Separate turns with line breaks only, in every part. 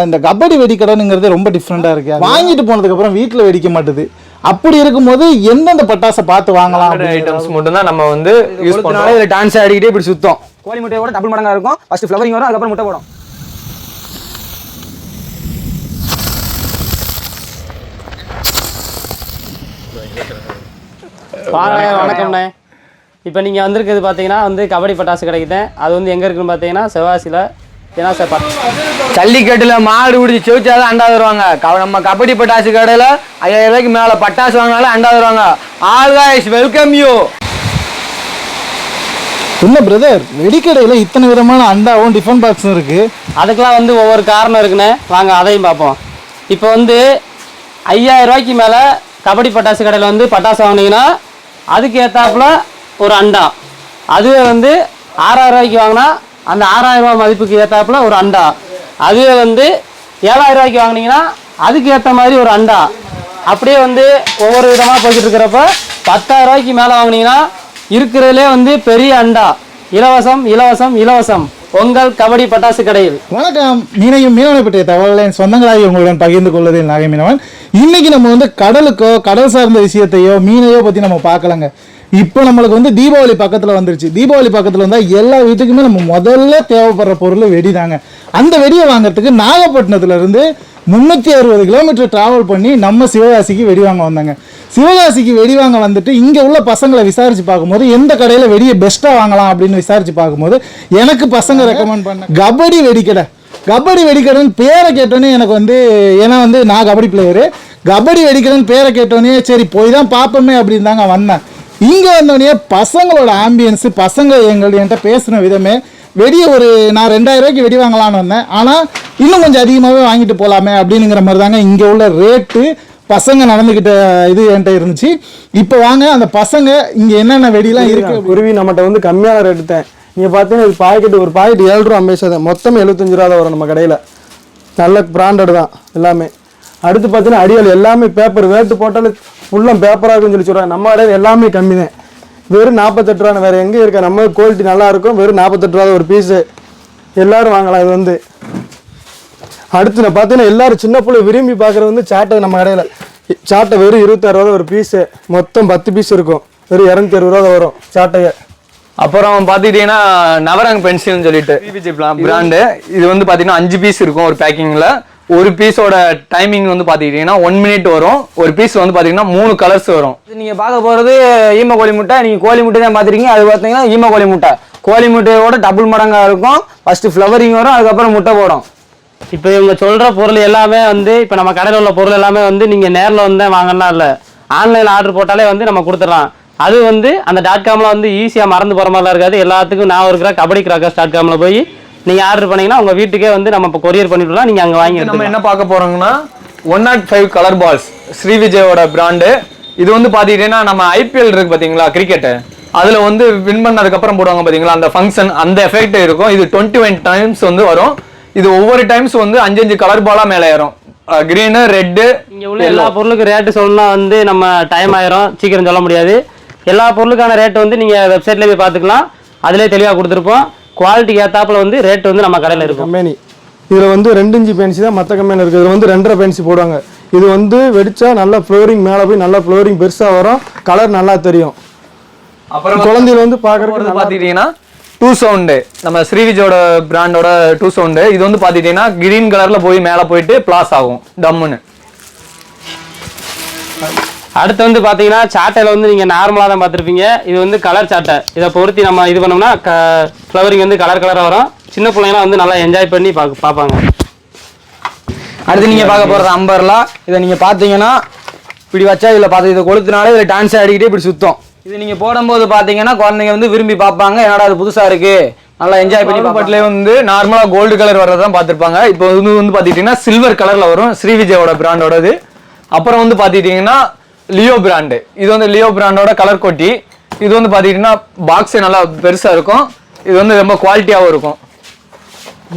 இந்த கபடி வெடிக்கடனுங்கிறது ரொம்ப டிஃப்ரெண்டா இருக்கு. வாங்கிட்டு போனதுக்கு அப்புறம் வீட்டுல வெடிக்க மாட்டுது. அப்படி இருக்கும்போது எந்தெந்த பட்டாசை பார்த்து வாங்கலாம்
ஐட்டம்ஸ் மட்டும் தான் நம்ம வந்து யூஸ் பண்றோம்.
இதுல டான்ஸ் ஆடிக்கிட்டே இப்படி சுத்தம். கோழி முட்டையோட டபுள் மடங்கா இருக்கும். ஃபர்ஸ்ட் ஃப்ளவரிங் வரும் அதுக்கப்புறம் முட்டை போடும்.
வாங்க வணக்கம்ண்ணே. இப்போ நீங்கள் வந்திருக்கிறது பார்த்தீங்கன்னா வந்து கபடி பட்டாசு கிடைக்குதேன் அது வந்து எங்கே இருக்குன்னு பார்த்தீங்கன்னா சிவாசியில் ஏன்னா சார்
ஜல்லிக்கட்டுல மாடு பிடிச்சி செவிச்சாதான் அண்டா தருவாங்க நம்ம கபடி பட்டாசு கடையில ஐயாயிரம் ரூபாய்க்கு மேல பட்டாசு வாங்கினாலும் அண்டா தருவாங்க ஆல் காய்ஸ் வெல்கம் யூ
என்ன பிரதர் வெடிக்கடையில இத்தனை விதமான அண்டாவும் டிஃபன் பாக்ஸும் இருக்கு.
அதுக்கெலாம் வந்து ஒவ்வொரு காரணம் இருக்குண்ணே. வாங்க அதையும் பார்ப்போம். இப்போ வந்து ஐயாயிரம் ரூபாய்க்கு மேலே கபடி பட்டாசு கடையில் வந்து பட்டாசு வாங்கினீங்கன்னா அதுக்கு ஏற்றாப்புல ஒரு அண்டா. அதுவே வந்து ஆறாயிரம் ரூபாய்க்கு வாங்கினா அந்த ஆறாயிரம் ரூபாய் மதிப்புக்கு ஏற்றாப்புல ஒரு அண்டா. அதுவே வந்து ஏழாயிரம் ரூபாய்க்கு வாங்கினீங்கன்னா அதுக்கு ஏற்ற மாதிரி ஒரு அண்டா. அப்படியே வந்து ஒவ்வொரு விதமாக போய்கிட்டு இருக்கிறப்ப பத்தாயிரம் ரூபாய்க்கு மேலே வாங்கினீங்கன்னா இருக்கிறதுலே வந்து பெரிய அண்டா. இலவசம் இலவசம் இலவசம். உங்கள் கபடி பட்டாசு கடையில்.
வணக்கம். மீனையும் மீனவனை பற்றிய தகவல்களை என் சொந்தங்களாகி உங்களுடன் பகிர்ந்து கொள்வதில் நாகை மீனவன். இன்னைக்கு நம்ம வந்து கடலுக்கோ கடல் சார்ந்த விஷயத்தையோ மீனையோ பற்றி நம்ம பார்க்கலங்க. இப்போ நம்மளுக்கு வந்து தீபாவளி பக்கத்தில் வந்துருச்சு. தீபாவளி பக்கத்தில் வந்தால் எல்லா வீட்டுக்குமே நம்ம முதல்ல தேவைப்படுற பொருள் வெடிதாங்க. அந்த வெடியை வாங்கிறதுக்கு நாகப்பட்டினத்துலேருந்து முந்நூற்றி அறுபது கிலோமீட்டர் ட்ராவல் பண்ணி நம்ம சிவகாசிக்கு வெடி வாங்க வந்தாங்க. சிவகாசிக்கு வெடி வாங்க வந்துட்டு இங்கே உள்ள பசங்களை விசாரிச்சு பார்க்கும்போது எந்த கடையில் வெடியை பெஸ்ட்டாக வாங்கலாம் அப்படின்னு விசாரிச்சு பார்க்கும்போது எனக்கு பசங்க ரெக்கமெண்ட் பண்ண கபடி வெடிக்கடை. கபடி வெடிக்கடைன்னு பேரை கேட்டோன்னே எனக்கு வந்து ஏன்னா வந்து நான் கபடி பிளேயரு கபடி வெடிக்கடைன்னு பேரை கேட்டோன்னே சரி போய் தான் பார்ப்போமே அப்படின்னு தாங்க வந்தேன். இங்கே வந்தோடனே பசங்களோட ஆம்பியன்ஸு பசங்க எங்கள் என்கிட்ட பேசின விதமே வெடியை ஒரு நான் ரெண்டாயிரம் ரூபாய்க்கு வெடி வாங்கலாம்னு வந்தேன். ஆனால் இன்னும் கொஞ்சம் அதிகமாகவே வாங்கிட்டு போகலாமே அப்படிங்கிற மாதிரி தாங்க இங்கே உள்ள ரேட்டு பசங்க நடந்துக்கிட்ட இது என்கிட்ட இருந்துச்சு. இப்போ வாங்க அந்த பசங்க இங்கே என்னென்ன வெடிலாம் இருக்கு?
குருவி நம்மகிட்ட வந்து கம்மியான ரேட்டு தான் நீங்கள் பார்த்தீங்கன்னா இது பாக்கெட் ஒரு பாக்கெட் ஏழு ரூபா அம்பேசா தான் மொத்தம் எழுபத்தஞ்சு ரூபா வரும் நம்ம கடையில். நல்ல பிராண்டட் தான் எல்லாமே. அடுத்து பார்த்தீங்கன்னா அடியால் எல்லாமே பேப்பர் வேட்டு போட்டாலும் ஃபுல்லாக பேப்பராக இருக்குன்னு சொல்லி சொல்கிறாங்க நம்ம கடையில் எல்லாமே கம்மி தான் வெறும் நாற்பத்தெட்டு ரூபா வேறு எங்கே இருக்கா நம்ம குவாலிட்டி நல்லா இருக்கும். வெறும் நாற்பத்தெட்டு ரூபா தான் ஒரு பீஸு எல்லாரும் வாங்கலாம் இது வந்து. அடுத்து நான் பார்த்தீங்கன்னா எல்லாரும் சின்ன பிள்ளை விரும்பி பார்க்குறது வந்து சாட்டை நம்ம கடையில் சாட்டை வெறும் இருபத்தாறு ரூபா தான் ஒரு பீஸு மொத்தம் பத்து பீஸ் இருக்கும். வெறும் இரநூத்தி அறுபது ரூபா தான் வரும் சாட்டையை
அப்புறம் பாத்துக்கிட்டீங்கன்னா நவரங் பென்சில்னு சொல்லிட்டு. பிபிஜி பிராண்டு இது வந்து பாத்தீங்கன்னா அஞ்சு பீஸ் இருக்கும் ஒரு பேக்கிங்ல ஒரு பீஸோட டைமிங் வந்து பாத்துக்கிட்டீங்கன்னா ஒன் மினிட் வரும். ஒரு பீஸ் வந்து பாத்தீங்கன்னா மூணு கலர்ஸ் வரும்.
இது நீங்க பார்க்க போறது ஈம கோழி முட்டை. நீங்க கோழி முட்டை தான் பார்த்துருக்கீங்க. அது பார்த்தீங்கன்னா ஈம கோழி முட்டை. கோழி முட்டையோட டபுள் மடங்கா இருக்கும். ஃபர்ஸ்ட் ஃப்ளவரிங் வரும் அதுக்கப்புறம் முட்டை போடும்.
இப்போ இவங்க சொல்கிற பொருள் எல்லாமே வந்து இப்போ நம்ம கடையில் உள்ள பொருள் எல்லாமே வந்து நீங்கள் நேரில் வந்து வாங்கலாம் இல்லை. ஆன்லைனில் ஆர்டர் போட்டாலே வந்து நம்ம கொடுத்துட்றோம் அது வந்து அந்த டாட் காமில் வந்து ஈஸியாக மறந்து போகிற மாதிரிலாம் இருக்காது. எல்லாத்துக்கும் நான் இருக்கிற கபடி கிராக்கர்ஸ் டாட் காமில் போய் நீங்கள் ஆர்டர் பண்ணீங்கன்னா உங்கள் வீட்டுக்கே வந்து நம்ம இப்போ கொரியர் பண்ணிவிடலாம் நீங்கள் அங்கே வாங்கி
நம்ம. என்ன பார்க்க போறோம்னா one not five colour balls Sri விஜயோட பிராண்டு இது வந்து பாத்துக்கிட்டீங்கன்னா நம்ம ஐபிஎல் இருக்கு பாத்தீங்களா கிரிக்கெட் அதுல வந்து வின் பண்ணதுக்கு அப்புறம் போடுவாங்க பாத்தீங்களா அந்த ஃபங்க்ஷன் அந்த எஃபெக்ட் இருக்கும். இது டுவெண்ட்டி ஒன் டைம்ஸ் வந்து வரும். இது ஒவ்வொரு டைம்ஸ் வந்து அஞ்சு அஞ்சு கலர் பாலா மேலே ஏறும். கிரீனு ரெட்டு
இங்கே உள்ள எல்லா பொருளுக்கும் ரேட்டு சொல்லணும்னா வந்து நம்ம டைம் ஆயிரும். சீக்கிரம் சொல்ல முடியாது. எல்லா பொருளுக்கான ரேட் வந்து நீங்கள் வெப்சைட்லேயே போய் பார்த்துக்கலாம். அதிலே தெளிவாக கொடுத்துருப்போம். குவாலிட்டிக்கு ஏற்றாப்புல வந்து ரேட் வந்து நம்ம கடையில் இருக்கும்.
கம்பெனி இதில் வந்து ரெண்டு இன்ச்சு பென்சி தான் மற்ற கம்பெனியில் இருக்குது. இதில் வந்து ரெண்டரை பென்சி போடுவாங்க. இது வந்து வெடிச்சா நல்லா ஃப்ளோரிங் மேலே போய் நல்லா ஃப்ளோரிங் பெருசாக வரும். கலர் நல்லா தெரியும்.
அப்புறம்
குழந்தையில வந்து
பார்க்கறது பாத்துக்கிட்டீங்கன்னா டூ சவுண்டு நம்ம ஸ்ரீவிஜோட பிராண்டோட டூ சவுண்டு இது வந்து பாத்துக்கிட்டீங்கன்னா கிரீன் கலர்ல போய் மேல போயிட்டு பிளாஸ் ஆகும். டம்முன்னு
அடுத்து வந்து பார்த்தீங்கன்னா சாட்டையில் வந்து நீங்கள் நார்மலாக தான் பார்த்துருப்பீங்க. இது வந்து கலர் சாட்டை இதை பொருத்தி நம்ம இது பண்ணோம்னா க ஃப்ளவரிங் வந்து கலர் கலராக வரும். சின்ன பிள்ளைங்களாம் வந்து நல்லா என்ஜாய் பண்ணி பார்க்க பார்ப்பாங்க.
அடுத்து நீங்க பார்க்க போறது அம்பர்லா இதை நீங்க பார்த்தீங்கன்னா இப்படி வச்சா இதில் பார்த்து இதை கொளுத்துனாலே இதில் டான்ஸ் ஆடிக்கிட்டே இப்படி சுத்தம். இது நீங்க போடும்போது பார்த்தீங்கன்னா குழந்தைங்க வந்து விரும்பி பார்ப்பாங்க. என்னடா அது புதுசா இருக்கு? நல்லா என்ஜாய் பண்ணி
பட்லேயே வந்து நார்மலா கோல்டு கலர் வர்றதான் பார்த்திருப்பாங்க. இப்போ வந்து வந்து பாத்துக்கிட்டீங்கன்னா சில்வர் கலர்ல வரும். ஸ்ரீவிஜயோட பிராண்டோடது அப்புறம் வந்து பாத்துக்கிட்டீங்கன்னா லியோ பிராண்டு இது வந்து லியோ பிராண்டோட கலர் கொட்டி இது வந்து பாத்துக்கிட்டீங்கன்னா பாக்ஸே நல்லா பெருசா இருக்கும். இது வந்து ரொம்ப குவாலிட்டியாவும் இருக்கும்.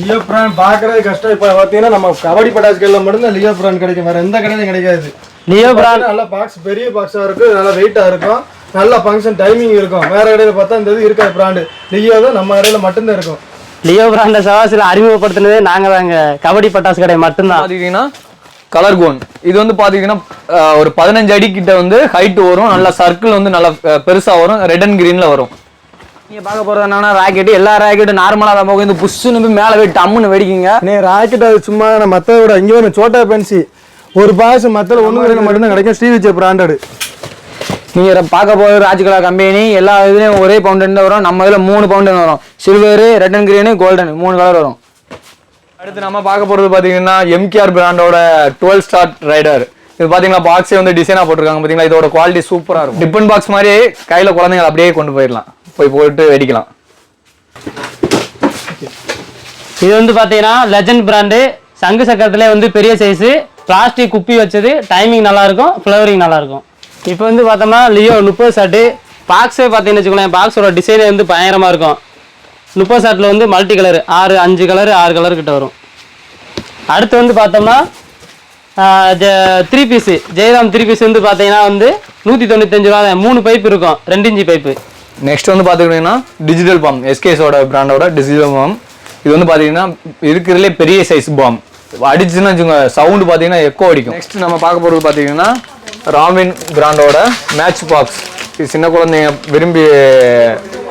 லியோ பிராண்ட் பார்க்கறது கஷ்டம். இப்போ பார்த்தீங்கன்னா நம்ம கபடி பட்டாசு கடையில் மட்டும்தான் லியோ பிராண்ட் கிடைக்கும். வேற எந்த கடையிலும் கிடைக்காது.
லியோ பிராண்ட்
நல்ல பாக்ஸ் பெரிய பாக்ஸாக இருக்கும். நல்லா வெயிட்டாக இருக்கும். நல்ல ஃபங்க்ஷன் டைமிங் இருக்கும். வேற கடையில் பார்த்தா இந்த இது இருக்காது பிராண்டு லியோ தான் நம்ம கடையில் மட்டும்தான் இருக்கும்.
லியோ பிராண்ட சவாசில் அறிமுகப்படுத்தினதே நாங்க தாங்க கபடி பட்டாசு கடை மட்டும்தான்.
பாத்தீங்கன்னா கலர் கோன் இது வந்து பாத்தீங்கன்னா அஹ், ஒரு பதினஞ்சு அடி கிட்ட வந்து ஹைட் வரும். நல்ல சர்க்கிள் வந்து நல்லா அஹ், பெருசா வரும். ரெட் அண்ட் கிரீன்ல வரும்.
நீங்க பார்க்க போறது என்னன்னா ராக்கெட் எல்லா ராக்கெட்டும் நார்மலா தான் போகும். இந்த புஷ்ஷுன்னு போய் மேலே போய் டம்முன்னு வெடிக்குங்க.
அண்ணே ராக்கெட் அது சும்மா நான் மற்றத விட இங்கே ஒன்று சோட்டா பென்சி ஒரு பாய்ஸ் மற்ற ஒன்று ரெண்டு மட்டும்தான் கிடைக்கும். ஸ்ரீ விஜய் பிராண்டடு
நீங்க பார்க்க போகிற ராஜ்கலா கம்பெனி எல்லா இதுலயும் ஒரே பவுண்டன் தான் வரும். நம்ம இதுல மூணு பவுண்டன் வரும். Silver red and green golden மூணு கலர் வரும்.
அடுத்து நம்ம பார்க்க போகிறது பார்த்தீங்கன்னா எம்கேஆர் பிராண்டோட டுவெல் ஸ்டார் ரைடர் இது பார்த்தீங்கன்னா பாக்ஸே வந்து டிசைனாக போட்டிருக்காங்க பார்த்தீங்களா இதோட குவாலிட்டி சூப்பராக இருக்கும். டிஃபன் பாக்ஸ் மாதிரி கையில் குழந்தைங்க அப்படியே கொண்டு போயிடலாம். போய் போட்டு வெடிக்கலாம்.
இது வந்து பார்த்தீங்கன்னா லெஜண்ட் பிராண்டு சங்கு சக்கரத்திலே வந்து பெரிய சைஸு பிளாஸ்டிக் குப்பி வச்சது. டைமிங் நல்லாயிருக்கும் ஃப்ளவரிங் நல்லா இருக்கும் இப்போ வந்து பார்த்தோம்னா லியோ முப்பது ஷர்ட்டு பாக்ஸே பார்த்தீங்கன்னு வச்சுக்கோங்களேன் பாக்ஸோட டிசைனே வந்து பயங்கரமாக இருக்கும். முப்பது ஷர்ட்டில் வந்து மல்டி கலர். ஆறு அஞ்சு கலர் ஆறு கலர் கிட்ட வரும். அடுத்து வந்து பார்த்தோம்னா three piece Jayaram three piece வந்து பார்த்தீங்கன்னா வந்து நூற்றி தொண்ணூத்தஞ்சு ரூபா தான். மூணு பைப் இருக்கும். ரெண்டு இன்ச்சு பைப்பு
நெக்ஸ்ட் வந்து பாத்துக்கிட்டீங்கன்னா டிஜிட்டல் பாம் எஸ்கேஸோட பிராண்டோட டிஜிட்டல் பாம் இது வந்து பாத்தீங்கன்னா இருக்கிறதுலே பெரிய சைஸ் பாம் அடிச்சுன்னு வச்சுங்க சவுண்டு பாத்தீங்கன்னா எக்கோ அடிக்கும். நெக்ஸ்ட் நம்ம பார்க்க போறது பாத்தீங்கன்னா ராமின் பிராண்டோட மேட்ச் பாக்ஸ் இது சின்ன குழந்தைங்க விரும்பி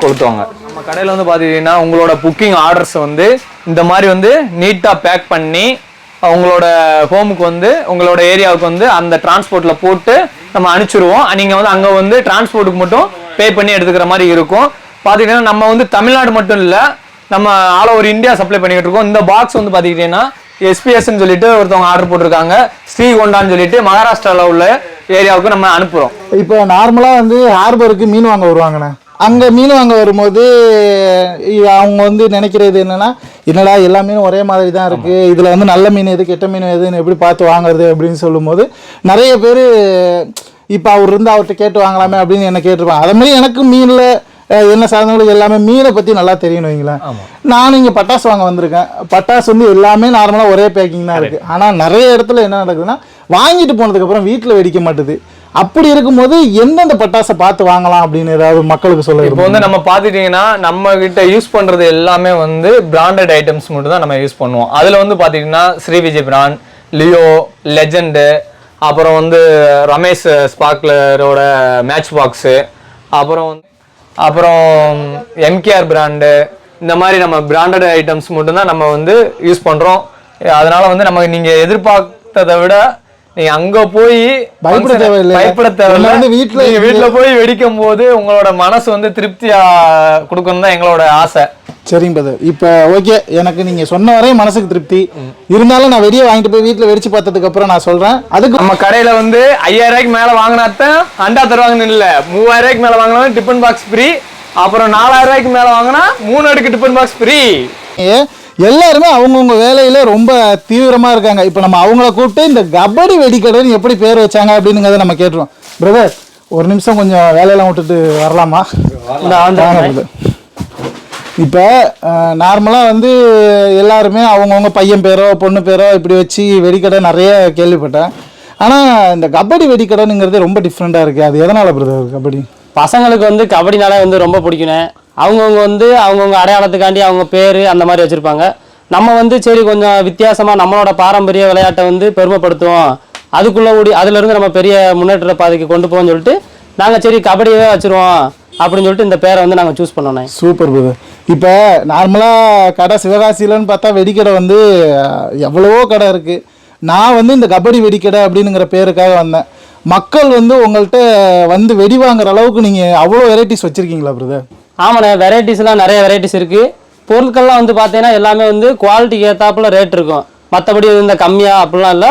கொளுத்துவாங்க நம்ம கடையில் வந்து பார்த்துக்கிட்டிங்கன்னா உங்களோட புக்கிங் ஆர்டர்ஸ் வந்து இந்த மாதிரி வந்து நீட்டாக பேக் பண்ணி உங்களோட ஹோமுக்கு வந்து உங்களோட ஏரியாவுக்கு வந்து அந்த டிரான்ஸ்போர்ட்டில் போட்டு நம்ம அனுப்பிச்சிருவோம். நீங்கள் வந்து அங்கே வந்து டிரான்ஸ்போர்ட்டுக்கு மட்டும் பே பண்ணி எடுத்துக்கிற மாதிரி இருக்கும். பாத்தீங்கன்னா நம்ம வந்து தமிழ்நாடு மட்டும் இல்லை நம்ம ஆல் ஓவர் இந்தியா சப்ளை பண்ணிக்கிட்டு இருக்கோம். இந்த பாக்ஸ் வந்து பார்த்துக்கிட்டிங்கன்னா எஸ்பிஎஸ்ன்னு சொல்லிட்டு ஒருத்தவங்க ஆர்டர் போட்டிருக்காங்க. ஸ்ரீகொண்டான்னு சொல்லிட்டு மகாராஷ்டிராவில் உள்ள ஏரியாவுக்கு நம்ம அனுப்புகிறோம்
இப்போ நார்மலாக வந்து ஹார்பருக்கு மீன் வாங்க வருவாங்கண்ணே. அங்கே மீன் வாங்க வரும்போது அவங்க வந்து நினைக்கிறது என்னன்னா என்னடா எல்லா மீனும் ஒரே மாதிரி தான் இருக்குது இதில் வந்து நல்ல மீன் எது கெட்ட மீன் எதுன்னு எப்படி பார்த்து வாங்குறது? அப்படின்னு சொல்லும்போது நிறைய பேர் இப்போ அவர் இருந்து அவர்கிட்ட கேட்டு வாங்கலாமே அப்படின்னு என்ன கேட்டிருப்பாங்க. அதே மாதிரி எனக்கு மீனில் என்ன சாதனங்களுக்கு எல்லாமே மீனை பற்றி நல்லா தெரியும் வைங்களேன். நானும் இங்கே பட்டாசு வாங்க வந்திருக்கேன். பட்டாசு வந்து எல்லாமே நார்மலாக ஒரே பேக்கிங் தான் இருக்குது ஆனால் நிறைய இடத்துல என்ன நடக்குதுன்னா வாங்கிட்டு போனதுக்கப்புறம் வீட்டில் வெடிக்க மாட்டுது. அப்படி இருக்கும்போது எந்தெந்த பட்டாசை பார்த்து வாங்கலாம் அப்படின்னு ஏதாவது மக்களுக்கு சொல்ல
இப்போ வந்து நம்ம பார்த்துட்டீங்கன்னா நம்ம கிட்ட யூஸ் பண்ணுறது எல்லாமே வந்து பிராண்டட் ஐட்டம்ஸ் மட்டும் தான் நம்ம யூஸ் பண்ணுவோம். அதில் வந்து பார்த்தீங்கன்னா Sri Vijay brand Leo legend அப்புறம் வந்து ரமேஷ் ஸ்பார்க்லரோட மேட்ச் பாக்ஸு அப்புறம் வந்து அப்புறம் எம்கேஆர் பிராண்டு இந்த மாதிரி நம்ம பிராண்டட் ஐட்டம்ஸ் மட்டும்தான் நம்ம வந்து யூஸ் பண்ணுறோம் அதனால வந்து நம்ம நீங்கள் எதிர்பார்த்ததை விட நீங்க அங்க போய்
பயப்பட தேவையில்லை.
பயப்பட தேவையில்லை.
வந்து வீட்ல-
நீங்க வீட்ல போய் வெடிக்கும் போது உங்களோட மனசு வந்து திருப்தியா கொடுக்கணும் தான் எங்களோட ஆசை.
சரிங்க பதர் இப்போ ஓகே எனக்கு நீங்கள் சொன்ன வரையும் மனசுக்கு திருப்தி. இருந்தாலும் நான் வெளியே வாங்கிட்டு போய் வீட்டில் வெடிச்சு பார்த்ததுக்கு அப்புறம் நான் சொல்கிறேன் அதுக்கு
நம்ம கடையில வந்து ஐயாயிரம் ரூபாய்க்கு மேல வாங்கினாத்தான் அண்டா தருவாங்கன்னு இல்ல. மூவாயிரம் ரூபாய்க்கு மேல வாங்கினா டிஃபன் பாக்ஸ் ஃப்ரீ அப்புறம் நாலாயிரம் ரூபாய்க்கு மேல வாங்கினா மூணு அடுக்கு டிஃபன் பாக்ஸ் ஃப்ரீ
எல்லாருமே அவங்கவுங்க வேலையில ரொம்ப தீவிரமா இருக்காங்க. இப்போ நம்ம அவங்கள கூப்பிட்டு இந்த கபடி வெடிக்கடைன்னு எப்படி பேர் வச்சாங்க அப்படிங்கிறத நம்ம கேட்டுருவோம். பிரதர் ஒரு நிமிஷம் கொஞ்சம் வேலையெல்லாம் விட்டுட்டு வரலாமா. இப்போ நார்மலாக வந்து எல்லாருமே அவங்கவுங்க பையன் பேரோ பொண்ணு பேரோ இப்படி வச்சு வெடிக்கடை நிறைய கேள்விப்பட்டேன். ஆனால் இந்த கபடி வெடிக்கடைங்கிறது ரொம்ப டிஃப்ரெண்ட்டாக இருக்குது அது எதனால் பிரதர் கபடி?
பசங்களுக்கு வந்து கபடினாலே வந்து ரொம்ப பிடிக்குண்ணே அவங்கவுங்க வந்து அவங்கவுங்க அடையாளத்துக்காண்டி அவங்க பேர் அந்த மாதிரி வச்சுருப்பாங்க. நம்ம வந்து சரி கொஞ்சம் வித்தியாசமாக நம்மளோட பாரம்பரிய விளையாட்டை வந்து பெருமைப்படுத்துவோம். அதுக்குள்ளே ஓடி அதுலேருந்து நம்ம பெரிய முன்னேற்ற பாதைக்கு கொண்டு போவோம்னு சொல்லிட்டு நாங்கள் சரி கபடியவே வச்சுருவோம் அப்படின்னு சொல்லிட்டு இந்த பேரை வந்து நாங்கள் சூஸ் பண்ணோண்ணே
சூப்பர் பிரதர் இப்போ நார்மலாக கடை சிவகாசியிலன்னு பார்த்தா வெடிக்கடை வந்து எவ்வளவோ கடை இருக்குது நான் வந்து இந்த கபடி வெடிக்கடை அப்படிங்கிற பேருக்காக வந்தேன். மக்கள் வந்து உங்கள்கிட்ட வந்து வெடி வாங்குற அளவுக்கு நீங்கள் அவ்வளோ வெரைட்டிஸ் வச்சுருக்கீங்களா பிரதர்
ஆமாண்ணே வெரைட்டிஸ்லாம் நிறைய வெரைட்டிஸ் இருக்குது பொருட்கள்லாம் வந்து பார்த்தீங்கன்னா எல்லாமே வந்து குவாலிட்டிக்கு ஏற்றாப்புல ரேட் இருக்கும். மற்றபடி இந்த கம்மியாக அப்படிலாம் இல்லை.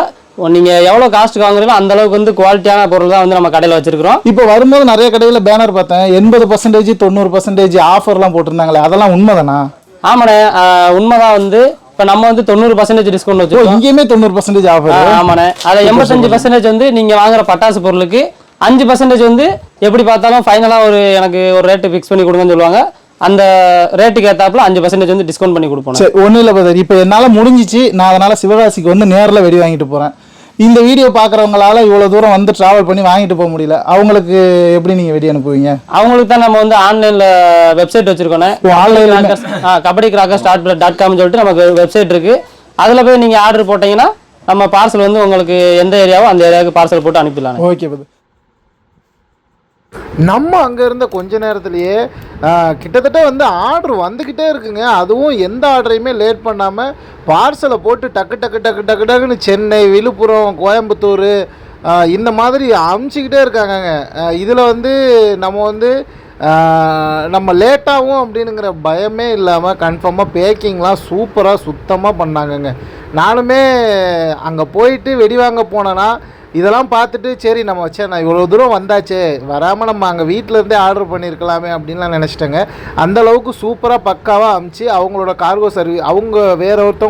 நீங்கள் எவ்வளோ காஸ்ட்டுக்கு வாங்குறீங்களோ அந்த அளவுக்கு வந்து குவாலிட்டியான பொருள் தான் வந்து நம்ம கடையில் வச்சுருக்கிறோம்.
இப்போ வரும்போது நிறைய கடையில் பேனர் பார்த்தேன். எண்பது பர்சன்டேஜ் தொண்ணூறு பர்சன்டேஜ் ஆஃபர்லாம் போட்டிருந்தாங்களே அதெல்லாம் உண்மைதானா?
ஆமாண்ணே உண்மைதான் வந்து. இப்போ நம்ம வந்து தொண்ணூறு பர்சன்டேஜ் டிஸ்கவுண்ட் வச்சுருக்கோம்.
இங்கேயுமே தொண்ணூறு பர்சன்டேஜ் ஆஃபர்
ஆமாண்ணே. அதில் எண்பத்தஞ்சு பர்சன்டேஜ் வந்து நீங்கள் வாங்குற பட்டாசு பொருளுக்கு அஞ்சு பர்சன்டேஜ் வந்து எப்படி பார்த்தாலும் ஃபைனலாக ஒரு எனக்கு ஒரு ரேட்டு ஃபிக்ஸ் பண்ணி கொடுங்கன்னு சொல்லுவாங்க. அந்த ரேட்டுக்கு ஏற்றாப்புல அஞ்சு பர்சன்டேஜ் வந்து டிஸ்கவுண்ட் பண்ணி கொடுப்போம்.
சரி ஒன்றும் இல்லை பிரதர் இப்போ என்னால் முடிஞ்சிச்சு. நான் அதனால் சிவகாசிக்கு வந்து நேரில் வெடி வாங்கிட்டு போகிறேன்
இந்த வீடியோ பார்க்குறவங்களால இவ்வளோ தூரம் வந்து ட்ராவல் பண்ணி வாங்கிட்டு போக முடியல. அவங்களுக்கு எப்படி நீங்கள் வெடி அனுப்புவீங்க?
அவங்களுக்கு தான் நம்ம வந்து ஆன்லைன்ல வெப்சைட் வச்சிருக்கோம்
ல?
கபடி கிராக்கர்ஸ் டாட் டாட் காம்னு சொல்லிட்டு நமக்கு வெப்சைட் இருக்கு. அதுல போய் நீங்க ஆர்டர் போட்டீங்கன்னா நம்ம பார்சல் வந்து உங்களுக்கு எந்த ஏரியாவோ அந்த ஏரியாவுக்கு பார்சல் போட்டு அனுப்பிடலாம்
ஓகே நம்ம அங்கே இருந்த கொஞ்ச நேரத்துலையே கிட்டத்தட்ட வந்து ஆர்டர் வந்துக்கிட்டே இருக்குங்க. அதுவும் எந்த ஆர்டரையுமே லேட் பண்ணாமல் பார்சலை போட்டு டக்கு டக்கு டக்கு டக்கு டக்குன்னு சென்னை விழுப்புரம் கோயம்புத்தூர் இந்த மாதிரி அமுச்சிக்கிட்டே இருக்காங்கங்க. இதில் வந்து நம்ம வந்து நம்ம லேட்டாகும் அப்படின்னுங்கிற பயமே இல்லாமல் கன்ஃபார்மாக பேக்கிங்லாம் சூப்பராக சுத்தமாக பண்ணாங்கங்க. நானுமே அங்கே போயிட்டு வெடி வாங்க போனேன்னா இதெல்லாம் பார்த்துட்டு சரி நம்ம வச்சே நான் இவ்வளோ தூரம் வந்தாச்சே வராமல் நம்ம அங்கே வீட்டில் இருந்தே ஆர்டர் பண்ணியிருக்கலாமே அப்படின்லாம் நினச்சிட்டேங்க. அந்தளவுக்கு சூப்பராக பக்காவாக அமுச்சு அவங்களோட கார்கோ சர்வீஸ் அவங்க வேற ஒருத்தவங்க